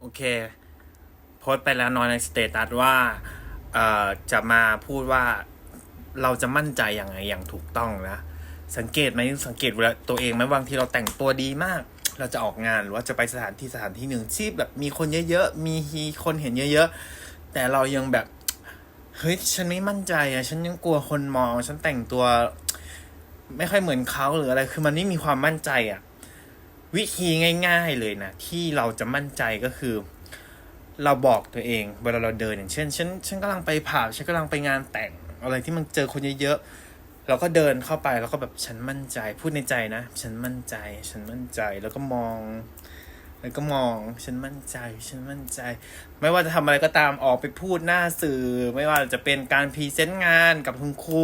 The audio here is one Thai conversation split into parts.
โอเค โพสต์ไปแล้วนอนในสเตตัสว่าเอ่อจะมาพูดว่าเราจะมั่นใจอย่างไงอย่างถูกต้องนะ สังเกตไหมสังเกตเวลาตัวเองไหมบางทีเราแต่งตัวดีมาก เราจะออกงานหรือว่าจะไปสถานที่สถานที่หนึ่งที่แบบมีคนเยอะๆ มีคนเห็นเยอะๆ แต่เรายังแบบเฮ้ยฉันไม่มั่นใจอะฉันยังกลัวคนมอง ฉันแต่งตัว ไม่ค่อยเหมือนเขาหรืออะไร คือมันไม่มีความมั่นใจอะ วิธีง่าย ๆเลยนะ ที่เราจะมั่นใจก็คือ เราบอกตัวเอง เวลาเราเดินอย่างเช่นฉันฉันกำลังไปผ่าฉันกำลังไปงานแต่งอะไรที่มันเจอคนเยอะๆเราก็เดินเข้าไปแล้วก็แบบฉันมั่นใจ พูดในใจนะ ฉันมั่นใจ ฉันมั่นใจแล้วก็มอง แล้วก็มองฉันมั่นใจฉันมั่นใจ ไม่ว่าจะทำอะไรก็ตามออกไปพูดหน้าสื่อ ไม่ว่าจะเป็นการพรีเซนต์งานกับคุณครู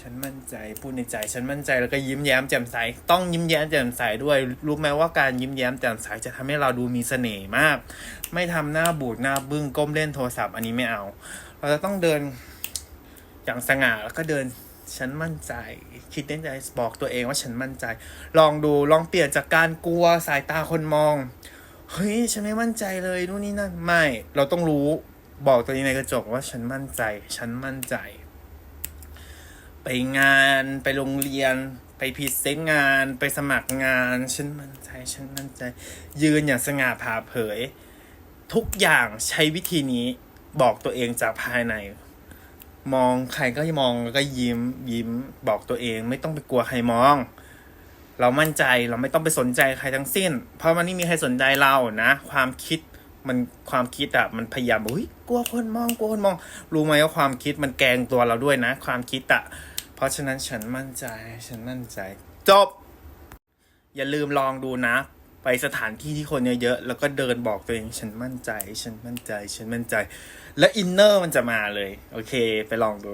ฉันมั่นใจพูดในใจ ฉันมั่นใจแล้วก็ยิ้มแย้มแจ่มใส ต้องยิ้มแย้มแจ่มใสด้วย รู้ไหมว่าการยิ้มแย้มแจ่มใสจะทำให้เราดูมีเสน่ห์มาก ไม่ทำหน้าบูดหน้าบึ้งก้มเล่นโทรศัพท์อันนี้ไม่เอา เราจะต้องเดินอย่างสง่าแล้วก็เดิน ฉันมั่นใจ คิดในใจบอกตัวเองว่าฉันมั่นใจ ลองดูลองเปลี่ยนจากการกลัวสายตาคนมอง เฮ้ย ฉันไม่มั่นใจเลยนู่นนี่นั่นไม่ เราต้องรู้บอกตัวเองในกระจกว่าฉันมั่นใจ ฉันมั่นใจ ไปงานไปโรงเรียน ไปพรีเซนต์งานไปสมัครงาน ฉันมั่นใจ ฉันมั่นใจ ยืนอย่างสง่าผ่าเผย ทุกอย่างใช้วิธีนี้บอกตัวเองจากภายใน มองใครก็มองแล้วก็ยิ้มยิ้มบอกตัวเอง ไม่ต้องไปกลัวใครมอง เรามั่นใจเราไม่ต้องไปสนใจใครทั้งสิ้น เพราะมันไม่มีใครสนใจเรานะ ความคิดมันความคิดอะมันพยายามอุ้ยกลัวคนมองกลัวคนมอง รู้ไหมว่าความคิดมันแกงตัวเราด้วยนะ ความคิดอะเพราะฉะนั้นฉันมั่นใจ ฉันมั่นใจ จบ อย่าลืมลองดูนะ ไปสถานที่ที่คนเยอะๆแล้วก็เดินบอกตัวเองฉันมั่นใจ ฉันมั่นใจ ฉันมั่นใจ และอินเนอร์มันจะมาเลย โอเค ไปลองดู